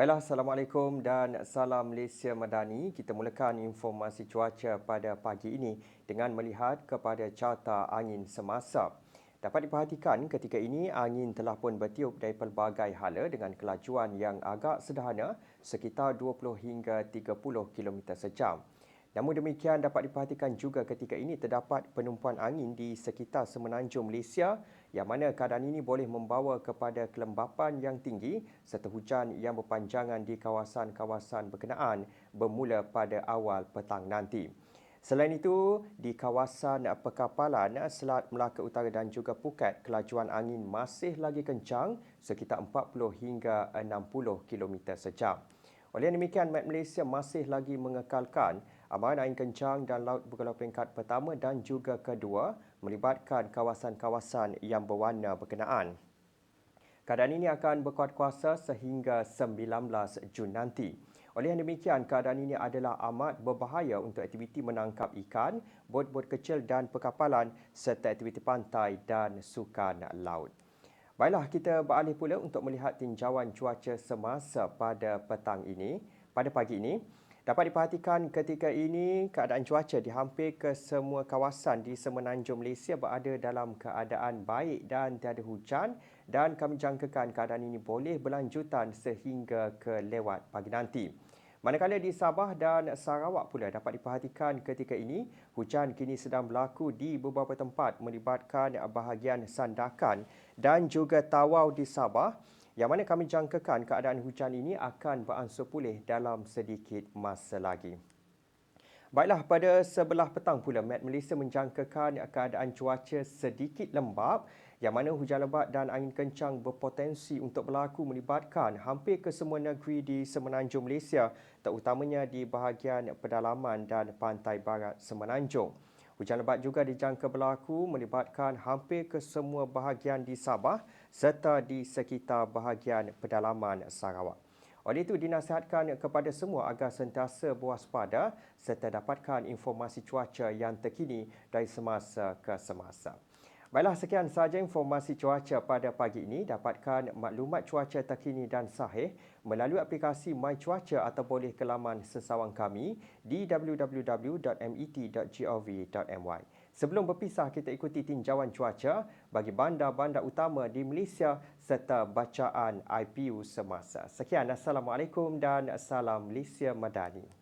Baiklah, Assalamualaikum dan salam Malaysia Madani. Kita mulakan informasi cuaca pada pagi ini dengan melihat kepada carta angin semasa. Dapat diperhatikan ketika ini angin telah pun bertiup dari pelbagai hala dengan kelajuan yang agak sederhana sekitar 20 hingga 30 km sejam. Namun demikian dapat diperhatikan juga ketika ini terdapat penumpuan angin di sekitar semenanjung Malaysia yang mana keadaan ini boleh membawa kepada kelembapan yang tinggi serta hujan yang berpanjangan di kawasan-kawasan berkenaan bermula pada awal petang nanti. Selain itu, di kawasan perkapalan Selat Melaka Utara dan juga Phuket, kelajuan angin masih lagi kencang sekitar 40 hingga 60 km sejam. Oleh demikian, Met Malaysia masih lagi mengekalkan amaran angin kencang dan laut bergelar peringkat pertama dan juga kedua melibatkan kawasan-kawasan yang berwarna berkenaan. Keadaan ini akan berkuat kuasa sehingga 19 Jun nanti. Oleh demikian, keadaan ini adalah amat berbahaya untuk aktiviti menangkap ikan, bot-bot kecil dan perkapalan serta aktiviti pantai dan sukan laut. Baiklah, kita beralih pula untuk melihat tinjauan cuaca semasa pada petang ini. Pada pagi ini, Dapat diperhatikan ketika ini keadaan cuaca di hampir ke semua kawasan di semenanjung Malaysia berada dalam keadaan baik dan tiada hujan dan kami jangkakan keadaan ini boleh berlanjutan sehingga ke lewat pagi nanti. Manakala di Sabah dan Sarawak pula dapat diperhatikan ketika ini hujan kini sedang berlaku di beberapa tempat melibatkan bahagian sandakan dan juga tawau di Sabah yang mana kami jangkakan keadaan hujan ini akan beransur pulih dalam sedikit masa lagi. Baiklah, pada sebelah petang pula, Met Malaysia menjangkakan keadaan cuaca sedikit lembap yang mana hujan lebat dan angin kencang berpotensi untuk berlaku melibatkan hampir ke semua negeri di semenanjung Malaysia, terutamanya di bahagian pedalaman dan pantai barat semenanjung. Hujan lebat juga dijangka berlaku melibatkan hampir ke semua bahagian di Sabah serta di sekitar bahagian pedalaman Sarawak. Oleh itu dinasihatkan kepada semua agar sentiasa berwaspada serta dapatkan informasi cuaca yang terkini dari semasa ke semasa. Baiklah, sekian sahaja informasi cuaca pada pagi ini. Dapatkan maklumat cuaca terkini dan sahih melalui aplikasi My Cuaca atau boleh ke laman sesawang kami di www.met.gov.my. Sebelum berpisah, kita ikuti tinjauan cuaca bagi bandar-bandar utama di Malaysia serta bacaan IPU semasa. Sekian, Assalamualaikum dan Salam Malaysia Madani.